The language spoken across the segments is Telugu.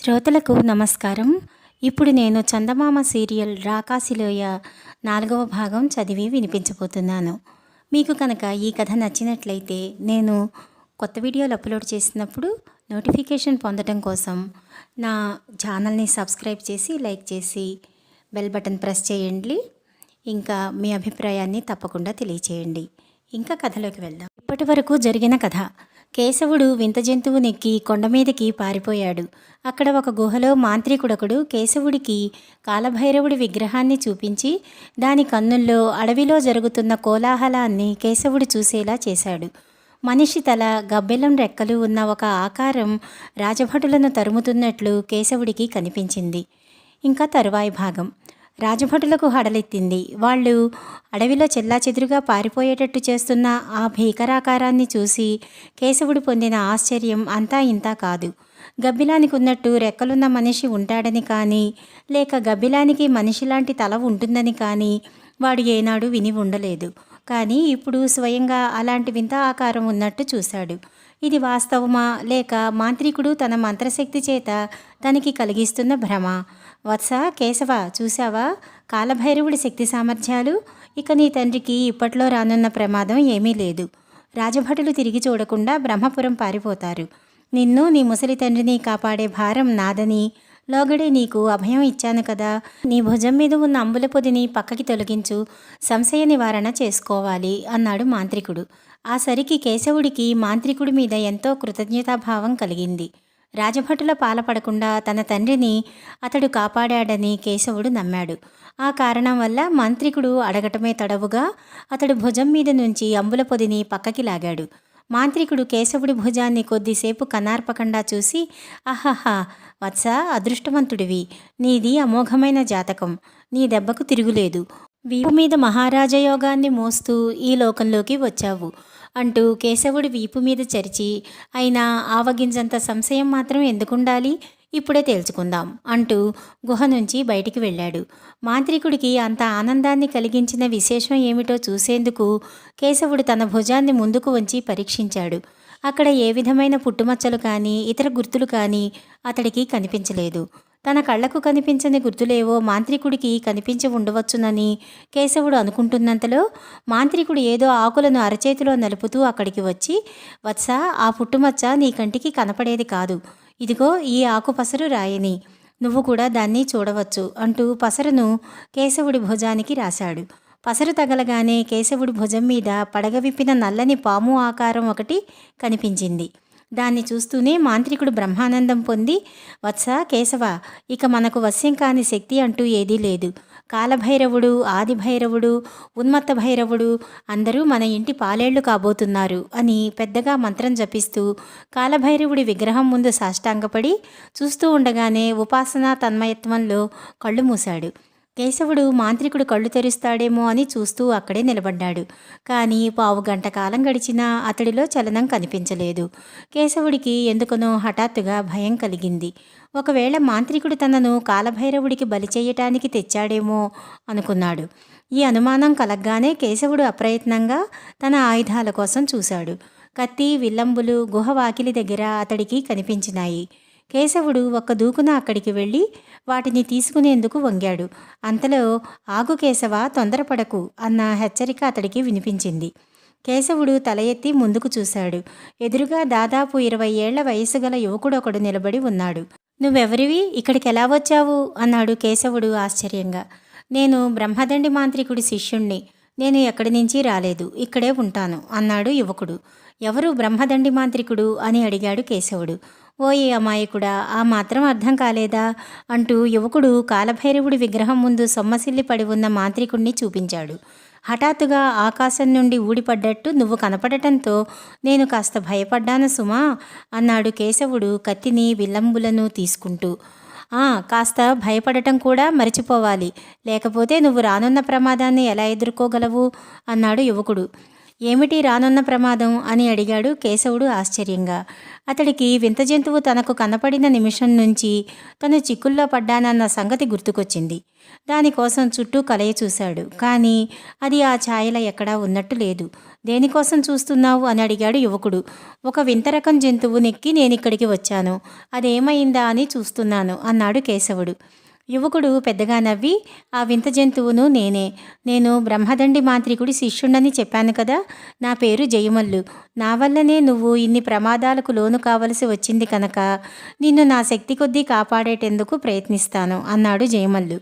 శ్రోతలకు నమస్కారం. ఇప్పుడు నేను చందమామ సీరియల్ రాకాశిలోయ నాలుగవ భాగం చదివి వినిపించబోతున్నాను. మీకు కనుక ఈ కథ నచ్చినట్లయితే నేను కొత్త వీడియోలు అప్లోడ్ చేసినప్పుడు నోటిఫికేషన్ పొందడం కోసం నా ఛానల్ని సబ్స్క్రైబ్ చేసి లైక్ చేసి బెల్ బటన్ ప్రెస్ చేయండి. ఇంకా మీ అభిప్రాయాన్ని తప్పకుండా తెలియచేయండి. ఇంకా కథలోకి వెళ్దాం. ఇప్పటి వరకు జరిగిన కథ. కేశవుడు వింత జంతువు నెక్కి కొండ మీదకి పారిపోయాడు. అక్కడ ఒక గుహలో మాంత్రికుడొకడు కేశవుడికి కాలభైరవుడి విగ్రహాన్ని చూపించి దాని కన్నుల్లో అడవిలో జరుగుతున్న కోలాహలాన్ని కేశవుడు చూసేలా చేశాడు. మనిషి తల గబ్బెలం రెక్కలు ఉన్న ఒక ఆకారం రాజభటులను తరుముతున్నట్లు కేశవుడికి కనిపించింది. ఇంకా తరువాయి భాగం. రాజభటులకు హడలెత్తింది. వాళ్ళు అడవిలో చెల్లాచెదురుగా పారిపోయేటట్టు చేస్తున్న ఆ భీకరాకారాన్ని చూసి కేశవుడు పొందిన ఆశ్చర్యం అంతా ఇంతా కాదు. గబ్బిలానికి ఉన్నట్టు రెక్కలున్న మనిషి ఉంటాడని కానీ లేక గబ్బిలానికి మనిషిలాంటి తల ఉంటుందని కానీ వాడు ఏనాడు విని ఉండలేదు. కానీ ఇప్పుడు స్వయంగా అలాంటి వింత ఆకారం ఉన్నట్టు చూశాడు. ఇది వాస్తవమా లేక మాంత్రికుడు తన మంత్రశక్తి చేత తనకి కలిగిస్తున్న భ్రమ? వత్స కేశవ చూశావా? కాలభైరవుడి శక్తి సామర్థ్యాలు? ఇక నీ తండ్రికి ఇప్పట్లో రానున్న ప్రమాదం ఏమీ లేదు. రాజభటులు తిరిగి చూడకుండా బ్రహ్మపురం పారిపోతారు. నిన్ను నీ ముసలి తండ్రిని కాపాడే భారం నాదని లోగడే నీకు అభయం ఇచ్చాను కదా. నీ భుజం మీద ఉన్న అంబుల పొదిని పక్కకి తొలగించు. సంశయ నివారణ చేసుకోవాలి అన్నాడు మాంత్రికుడు. ఆ సరికి కేశవుడికి మాంత్రికుడి మీద ఎంతో కృతజ్ఞతాభావం కలిగింది. రాజభటుల పాలపడకుండా తన తండ్రిని అతడు కాపాడాడని కేశవుడు నమ్మాడు. ఆ కారణం వల్ల మాంత్రికుడు అడగటమే తడవుగా అతడు భుజం మీద నుంచి అంబుల పొదిని పక్కకి లాగాడు. మాంత్రికుడు కేశవుడి భుజాన్ని కొద్దిసేపు కనార్పకుండా చూసి అహహా వత్స అదృష్టవంతుడివి. నీది అమోఘమైన జాతకం. నీ దెబ్బకు తిరుగులేదు. వీపు మీద మహారాజయోగాన్ని మోస్తూ ఈ లోకంలోకి వచ్చావు అంటూ కేశవుడి వీపు మీద చరిచి అయినా ఆవగింజంత సంశయం మాత్రం ఎందుకుండాలి? ఇప్పుడే తేల్చుకుందాం అంటూ గుహ నుంచి బయటికి వెళ్ళాడు. మాంత్రికుడికి అంత ఆనందాన్ని కలిగించిన విశేషం ఏమిటో చూసేందుకు కేశవుడు తన భుజాన్ని ముందుకు వంచి పరీక్షించాడు. అక్కడ ఏ విధమైన పుట్టుమచ్చలు కానీ ఇతర గుర్తులు కానీ అతడికి కనిపించలేదు. తన కళ్ళకు కనిపించని గుర్తులేవో మాంత్రికుడికి కనిపించి ఉండవచ్చునని కేశవుడు అనుకుంటున్నంతలో మాంత్రికుడు ఏదో ఆకులను అరచేతిలో నలుపుతూ అక్కడికి వచ్చి వత్స ఆ పుట్టుమచ్చ నీ కంటికి కనపడేది కాదు. ఇదిగో ఈ ఆకు పసరు రాయని. నువ్వు కూడా దాన్ని చూడవచ్చు అంటూ పసరును కేశవుడి భుజానికి రాశాడు. పసరు తగలగానే కేశవుడి భుజం మీద పడగ విప్పిన నల్లని పాము ఆకారం ఒకటి కనిపించింది. దాన్ని చూస్తూనే మాంత్రికుడు బ్రహ్మానందం పొంది వత్స కేశవ ఇక మనకు వశ్యం కాని శక్తి అంటూ ఏదీ లేదు. కాలభైరవుడు ఆదిభైరవుడు ఉన్మత్త భైరవుడు అందరూ మన ఇంటి పాలేళ్ళు కాబోతున్నారు అని పెద్దగా మంత్రం జపిస్తూ కాలభైరవుడి విగ్రహం ముందు సాష్టాంగపడి చూస్తూ ఉండగానే ఉపాసనా తన్మయత్వంలో కళ్ళు మూశాడు. కేశవుడు మాంత్రికుడు కళ్ళు తెరుస్తాడేమో అని చూస్తూ అక్కడే నిలబడ్డాడు. కానీ పావు గంట కాలం గడిచినా అతడిలో చలనం కనిపించలేదు. కేశవుడికి ఎందుకనో హఠాత్తుగా భయం కలిగింది. ఒకవేళ మాంత్రికుడు తనను కాలభైరవుడికి బలి చేయటానికి తెచ్చాడేమో అనుకున్నాడు. ఈ అనుమానం కలగ్గానే కేశవుడు అప్రయత్నంగా తన ఆయుధాల కోసం చూశాడు. కత్తి విల్లంబులు గుహ వాకిలి దగ్గర అతడికి కనిపించినాయి. కేశవుడు ఒక్క దూకున అక్కడికి వెళ్ళి వాటిని తీసుకునేందుకు వంగాడు. అంతలో ఆగు కేశవ తొందరపడకు అన్న హెచ్చరిక అతడికి వినిపించింది. కేశవుడు తల ఎత్తి ముందుకు చూశాడు. ఎదురుగా దాదాపు ఇరవై ఏళ్ళ వయసు గల యువకుడొకడు నిలబడి ఉన్నాడు. నువ్వెవరివి? ఇక్కడికి ఎలా వచ్చావు? అన్నాడు కేశవుడు ఆశ్చర్యంగా. నేను బ్రహ్మదండి మాంత్రికుడి శిష్యుణ్ణి. నేను ఎక్కడి నుంచి రాలేదు. ఇక్కడే ఉంటాను అన్నాడు యువకుడు. ఎవరు బ్రహ్మదండి మాంత్రికుడు? అని అడిగాడు కేశవుడు. ఓయే అమాయకుడా ఆ మాత్రం అర్థం కాలేదా? అంటూ యువకుడు కాలభైరవుడి విగ్రహం ముందు సొమ్మసిల్లి పడి ఉన్న మాంత్రికుణ్ణి చూపించాడు. హఠాత్తుగా ఆకాశం నుండి ఊడిపడ్డట్టు నువ్వు కనపడటంతో నేను కాస్త భయపడ్డాను సుమా అన్నాడు కేశవుడు కత్తిని విల్లంబులను తీసుకుంటూ. ఆ కాస్త భయపడటం కూడా మరిచిపోవాలి. లేకపోతే నువ్వు రానున్న ప్రమాదాన్ని ఎలా ఎదుర్కోగలవు? అన్నాడు యువకుడు. ఏమిటి రానున్న ప్రమాదం అని అడిగాడు కేశవుడు ఆశ్చర్యంగా. అతడికి వింత జంతువు తనకు కనపడిన నిమిషం నుంచి తను చిక్కుల్లో పడ్డానన్న సంగతి గుర్తుకొచ్చింది. దానికోసం చుట్టూ కలయ చూశాడు. కానీ అది ఆ ఛాయల ఎక్కడా ఉన్నట్టు లేదు. దేనికోసం చూస్తున్నావు అని అడిగాడు యువకుడు. ఒక వింత రకం జంతువు నెక్కి నేనిక్కడికి వచ్చాను. అదేమైందా అని చూస్తున్నాను అన్నాడు కేశవుడు. యువకుడు పెద్దగా నవ్వి ఆ వింత జంతువును నేనే. నేను బ్రహ్మదండి మాంత్రికుడి శిష్యుడని చెప్పాను కదా. నా పేరు జయమల్లు. నా వల్లనే నువ్వు ఇన్ని ప్రమాదాలకు లోను కావలసి వచ్చింది కనుక. నిన్ను నా శక్తి కొద్దీ కాపాడేటందుకు ప్రయత్నిస్తాను అన్నాడు జయమల్లు.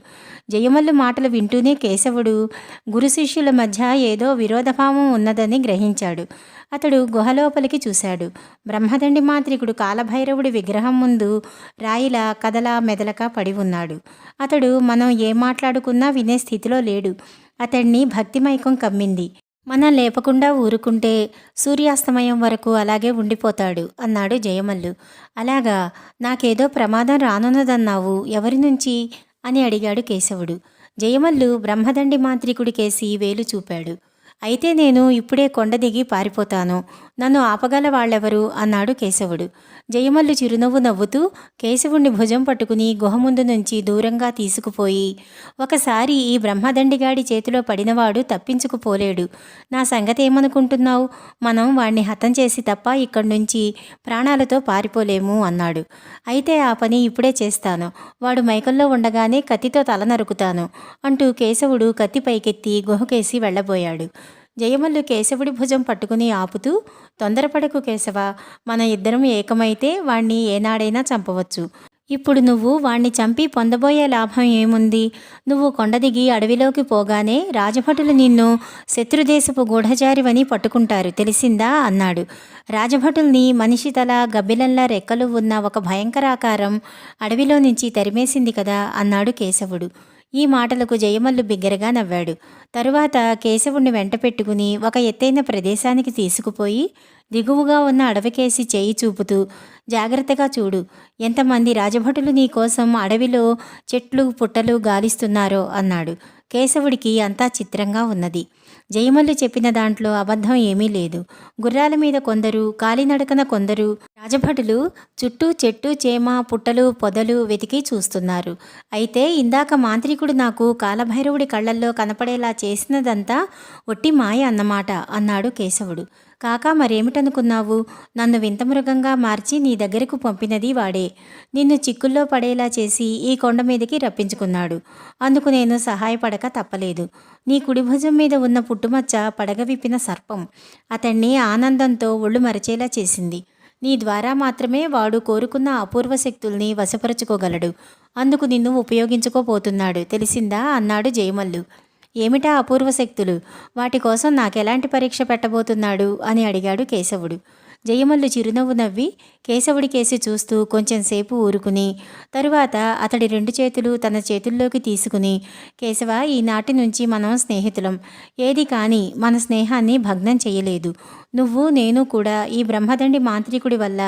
జయమల్లు మాటలు వింటూనే కేశవుడు గురు శిష్యుల మధ్య ఏదో విరోధభావం ఉన్నదని గ్రహించాడు. అతడు గుహలోపలికి చూశాడు. బ్రహ్మదండి మాంత్రికుడు కాలభైరవుడి విగ్రహం ముందు రాయిలా కదలా మెదలక పడి ఉన్నాడు. అతడు మనం ఏం మాట్లాడుకున్నా వినే స్థితిలో లేడు. అతడిని భక్తిమైకం కమ్మింది. మనం లేపకుండా ఊరుకుంటే సూర్యాస్తమయం వరకు అలాగే ఉండిపోతాడు అన్నాడు జయమల్లు. అలాగా నాకేదో ప్రమాదం రానున్నదన్నావు. ఎవరి నుంచి? అని అడిగాడు కేశవుడు. జయమల్లు బ్రహ్మదండి మాంత్రికుడి కేసి వేలు చూపాడు. అయితే నేను ఇప్పుడే కొండ దిగి పారిపోతాను. నన్ను ఆపగల వాళ్ళెవరు? అన్నాడు కేశవుడు. జయమల్లు చిరునవ్వు నవ్వుతూ కేశవుణ్ణి భుజం పట్టుకుని గుహ ముందు నుంచి దూరంగా తీసుకుపోయి ఒకసారి ఈ బ్రహ్మదండిగాడి చేతిలో పడినవాడు తప్పించుకుపోలేడు. నా సంగతి ఏమనుకుంటున్నావు మనం వాణ్ణి హతం చేసి తప్ప ఇక్కడి నుంచి ప్రాణాలతో పారిపోలేము అన్నాడు. అయితే ఆ పని ఇప్పుడే చేస్తాను. వాడు మైకల్లో ఉండగానే కత్తితో తల నరుకుతాను అంటూ కేశవుడు కత్తి పైకెత్తి గుహకేసి వెళ్ళబోయాడు. జయమల్లు కేశవుడి భుజం పట్టుకుని ఆపుతూ తొందరపడకు కేశవ మన ఇద్దరం ఏకమైతే వాణ్ణి ఏనాడైనా చంపవచ్చు. ఇప్పుడు నువ్వు వాణ్ణి చంపి పొందబోయే లాభం ఏముంది? నువ్వు కొండ దిగి అడవిలోకి పోగానే రాజభటులు నిన్ను శత్రుదేశపు గూఢచారివని పట్టుకుంటారు తెలిసిందా? అన్నాడు. రాజభటుల్ని మనిషి తల గబ్బిలంలా రెక్కలు ఉన్న ఒక భయంకరాకారం అడవిలో నుంచి తరిమేసింది కదా అన్నాడు కేశవుడు. ఈ మాటలకు జయమల్లు బిగ్గరగా నవ్వాడు. తరువాత కేశవుణ్ణి వెంట పెట్టుకుని ఒక ఎత్తైన ప్రదేశానికి తీసుకుపోయి దిగువగా ఉన్న అడవికేసి చేయి చూపుతూ జాగ్రత్తగా చూడు ఎంతమంది రాజభటులు నీకోసం అడవిలో చెట్లు పుట్టలు గాలిస్తున్నారో అన్నాడు. కేశవుడికి అంతా చిత్రంగా ఉన్నది. జయమల్లు చెప్పిన దాంట్లో అబద్ధం ఏమీ లేదు. గుర్రాల మీద కొందరు కాలినడకన కొందరు రాజభటులు చుట్టూ చెట్టు చేమ పుట్టలు పొదలు వెతికి చూస్తున్నారు. అయితే ఇందాక మాంత్రికుడు నాకు కాలభైరవుడి కళ్ళల్లో కనపడేలా చేసినదంతా ఒట్టి మాయ అన్నమాట అన్నాడు కేశవుడు. కాకా మరేమిటనుకున్నావు? నన్ను వింత మృగంగా మార్చి నీ దగ్గరకు పంపినది వాడే. నిన్ను చిక్కుల్లో పడేలా చేసి ఈ కొండ మీదకి రప్పించుకున్నాడు. అందుకు నేను సహాయపడక తప్పలేదు. నీ కుడి భుజం మీద ఉన్న పుట్టుమచ్చ పడగ విప్పిన సర్పం. అతన్ని ఆనందంతో ఒళ్ళు మరచేలా చేసింది. నీ ద్వారా మాత్రమే వాడు కోరుకున్న అపూర్వ శక్తుల్ని వశపరుచుకోగలడు. అందుకు నిన్ను ఉపయోగించుకోపోతున్నాడు తెలిసిందా? అన్నాడు జయమల్లు. ఏమిటా అపూర్వ శక్తులు? వాటి కోసం నాకెలాంటి పరీక్ష పెట్టబోతున్నాడు? అని అడిగాడు కేశవుడు. జయమల్లు చిరునవ్వు నవ్వి కేశవుడి కేసి చూస్తూ కొంచెం సేపు ఊరుకుని తరువాత అతడి రెండు చేతులు తన చేతుల్లోకి తీసుకుని కేశవ ఈనాటి నుంచి మనం స్నేహితులం. ఏది కానీ మన స్నేహాన్ని భగ్నం చేయలేదు. నువ్వు నేను కూడా ఈ బ్రహ్మదండి మాంత్రికుడి వల్ల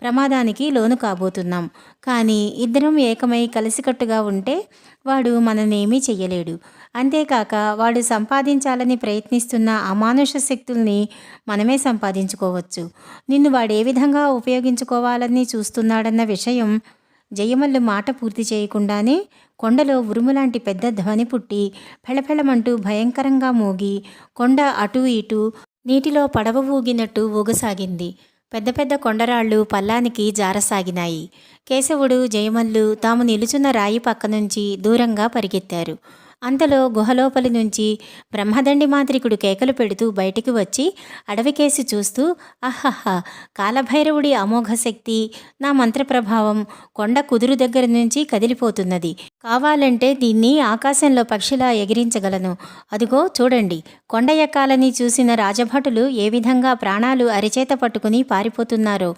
ప్రమాదానికి లోను కాబోతున్నాం. కానీ ఇద్దరం ఏకమై కలిసికట్టుగా ఉంటే వాడు మననేమీ చెయ్యలేడు. అంతేకాక వాడు సంపాదించాలని ప్రయత్నిస్తున్న అమానుష శక్తుల్ని మనమే సంపాదించుకోవచ్చు. నిన్ను వాడు ఏ విధంగా ఉపయోగించుకోవాలని చూస్తున్నాడన్న విషయం జయమల్లు మాట పూర్తి చేయకుండానే కొండలో ఉరుములాంటి పెద్ద ధ్వని పుట్టి ఫెళఫెళమంటూ భయంకరంగా మోగి కొండ అటూ ఇటూ నీటిలో పడవ ఊగినట్టు ఊగసాగింది. పెద్ద పెద్ద కొండరాళ్ళు పల్లానికి జారసాగినాయి. కేశవుడు జయమల్లు తాము నిలుచున్న రాయి పక్క నుంచి దూరంగా పరిగెత్తారు. అంతలో గుహలోపలి నుంచి బ్రహ్మదండి మాంత్రికుడు కేకలు పెడుతూ బయటికి వచ్చి అడవికేసి చూస్తూ అహహ కాలభైరవుడి అమోఘ శక్తి నా మంత్రప్రభావం కొండ కుదురు దగ్గర నుంచి కదిలిపోతున్నది. కావాలంటే దీన్ని ఆకాశంలో పక్షిలా ఎగిరించగలను. అదిగో చూడండి కొండ ఎక్కాలని చూసిన రాజభటులు ఏ విధంగా ప్రాణాలు అరిచేత పట్టుకుని పారిపోతున్నారో.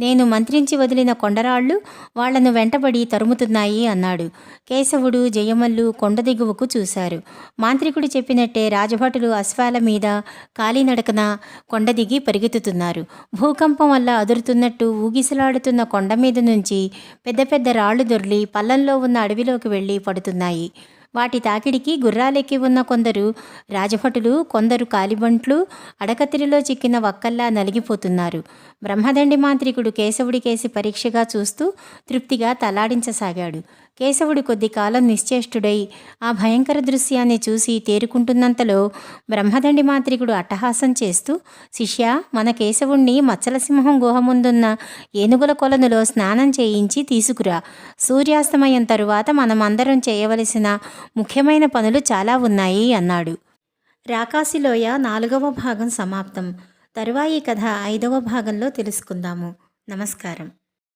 నేను మంత్రించి వదిలిన కొండరాళ్ళు వాళ్ళను వెంటబడి తరుముతున్నాయి అన్నాడు. కేశవుడు జయమల్లు కొండ దిగువకు చూశారు. మాంత్రికుడు చెప్పినట్టే రాజభటులు అశ్వాల మీద కాలినడకన కొండ దిగి పరిగెత్తుతున్నారు. భూకంపం వల్ల అదురుతున్నట్టు ఊగిసలాడుతున్న కొండ మీద నుంచి పెద్ద పెద్ద రాళ్ళు దొర్లి పల్లంలో ఉన్న అడవిలోకి వెళ్ళి పడుతున్నాయి. వాటి తాకిడికి గుర్రాలెక్కి ఉన్న కొందరు రాజభటులు కొందరు కాలిబంట్లు అడకతిరిలో చిక్కిన వక్కల్లా నలిగిపోతున్నారు. బ్రహ్మదండి మాంత్రికుడు కేశవుడి కేసి పరీక్షగా చూస్తూ తృప్తిగా తలాడించసాగాడు. కేశవుడు కొద్ది కాలం నిశ్చేష్టుడై ఆ భయంకర దృశ్యాన్ని చూసి తేరుకుంటున్నంతలో బ్రహ్మదండి మాంత్రికుడు అట్టహాసం చేస్తూ శిష్య మన కేశవుణ్ణి మచ్చలసింహం గుహ ముందున్న ఏనుగుల కొలనులో స్నానం చేయించి తీసుకురా. సూర్యాస్తమయం తరువాత మనమందరం చేయవలసిన ముఖ్యమైన పనులు చాలా ఉన్నాయి అన్నాడు. రాకాసిలోయ నాలుగవ భాగం సమాప్తం. తరువాయి కథ ఐదవ భాగంలో తెలుసుకుందాము. నమస్కారం.